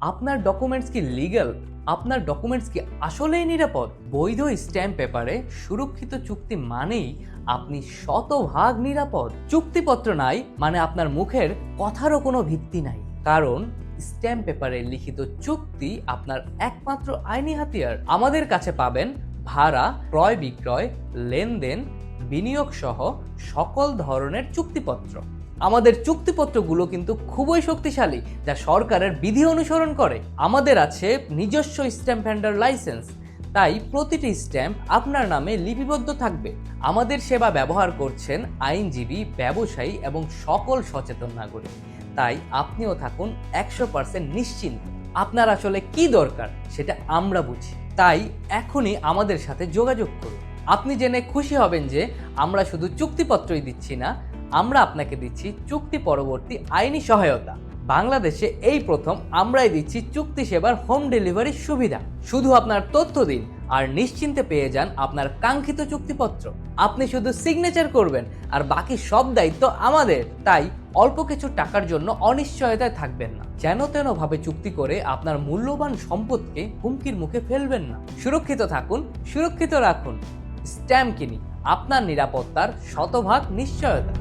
আপনার ডকুমেন্টস কি লিগ্যাল আপনার ডকুমেন্টস কি আসলেই নিরাপদ? বৈধ স্ট্যাম্প পেপারে সুরক্ষিত চুক্তি মানেই আপনি শতভাগ নিরাপদ। চুক্তিপত্র নাই মানে আপনার মুখের কথারও কোনো ভিত্তি নাই। কারণ স্ট্যাম্প পেপারে লিখিত চুক্তি আপনার একমাত্র আইনি হাতিয়ার। আমাদের কাছে পাবেন ভাড়া ক্রয় বিক্রয় লেনদেন বিনিয়োগ সহ সকল ধরনের চুক্তিপত্র। আমাদের চুক্তিপত্রগুলো কিন্তু খুবই শক্তিশালী, যা সরকারের বিধি অনুসরণ করে। আমাদের আছে নিজস্ব স্ট্যাম্প ভেন্ডার লাইসেন্স। তাই প্রতিটি স্ট্যাম্প আপনার নামে লিপিবদ্ধ থাকবে। আমাদের সেবা ব্যবহার করছেন আইনজীবী, ব্যবসায়ী এবং সকল সচেতন নাগরিক। তাই আপনিও থাকুন একশো পার্সেন্ট নিশ্চিন্ত। আপনার আসলে কি দরকার সেটা আমরা বুঝি। তাই এখনই আমাদের সাথে যোগাযোগ করুন। আপনি জেনে খুশি হবেন যে আমরা শুধু চুক্তিপত্রই দিচ্ছি না আমরা আপনাকে দিচ্ছি চুক্তি পরবর্তী আইনি সহায়তা। বাংলাদেশে এই প্রথম আমরাই দিচ্ছি চুক্তি সেবার হোম ডেলিভারির সুবিধা। শুধু আপনার তথ্য দিন আর নিশ্চিন্তে পেয়ে যান আপনার কাঙ্ক্ষিত চুক্তিপত্র। আপনি শুধু সিগনেচার করবেন আর বাকি সব দায়িত্ব আমাদের। তাই অল্প কিছু টাকার জন্য অনিশ্চয়তায় থাকবেন না। যেন তেনভাবে চুক্তি করে আপনার মূল্যবান সম্পদকে হুমকির মুখে ফেলবেন না। সুরক্ষিত থাকুন, সুরক্ষিত রাখুন। স্ট্যাম্প কিনি। আপনার নিরাপত্তার শতভাগ নিশ্চয়তা।